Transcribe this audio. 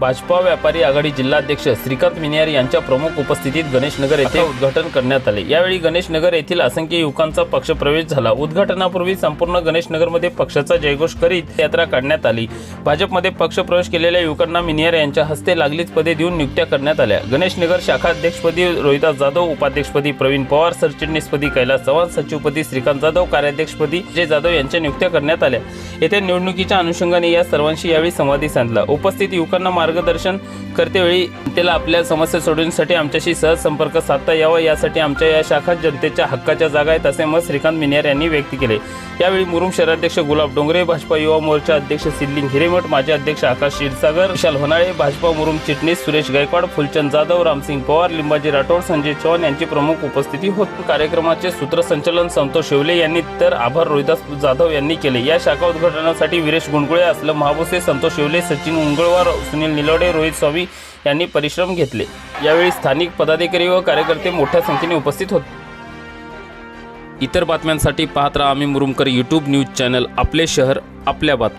भाजपा व्यापारी आघाडी जिल्हाध्यक्ष श्रीकांत मिनियार यांच्या प्रमुख उपस्थितीत गणेशनगर येथे उद्घाटन करण्यात आले. यावेळी गणेशनगर येथील असंख्य युवकांचा पक्षप्रवेश झाला. उद्घाटनापूर्वी संपूर्ण गणेशनगरमध्ये पक्षाचा जयघोष करीत यात्रा काढण्यात आली. भाजपमध्ये पक्षप्रवेश केलेल्या युवकांना मिनियार यांच्या हस्ते लागलीच पदे देऊन नियुक्त्या करण्यात आल्या. गणेशनगर शाखा अध्यक्षपदी रोहिदास जाधव उपाध्यक्षपदी प्रवीण पवार सरचिटणीसपदी कैलास चव्हाण सचिवपदी श्रीकांत जाधव कार्याध्यक्षपदी जय जाधव यांच्या नियुक्त्या करण्यात आल्या. येत्या निवडणुकीच्या अनुषंगाने या सर्वांशी यावेळी संवादी साधला. उपस्थित युवकांना मार्गदर्शन करतेवेळी जनतेला आपल्या समस्या सोडवण्यासाठी आमच्याशी सहज संपर्क साधता यावा यासाठी आमच्या या शाखा जनतेच्या हक्काच्या जागा आहेत असे मत श्रीकांत मिनियार यांनी व्यक्त केले. यावेळी मुरुम शहराध्यक्ष गुलाब डोंगरे भाजपा युवा मोर्चा अध्यक्ष सिद्लिंग हिरेमठ माजी अध्यक्ष आकाश क्षीरसागर विशाल होनाळे भाजपा मुरुम चिटणीस सुरेश गायकवाड फुलचंद जाधव रामसिंग पवार लिंबाजी राठोड संजय चव्हाण यांची प्रमुख उपस्थिती होती. कार्यक्रमाचे सूत्रसंचालन संतोष शेवले यांनी तर आभार रोहिदास जाधव यांनी केले. या शाखा संघटनासाठी विरेश गुंडगुळे असलं महाबोसे संतोष येवले सचिन उंगळवार सुनील निलोडे रोहित स्वामी यांनी परिश्रम घेतले. यावेळी स्थानिक पदाधिकारी व कार्यकर्ते मोठ्या संख्येने उपस्थित होते. इतर बातम्यांसाठी पाहत राहा आम्ही मुरुमकर यूट्यूब न्यूज चॅनल आपले शहर आपल्या बातम्या.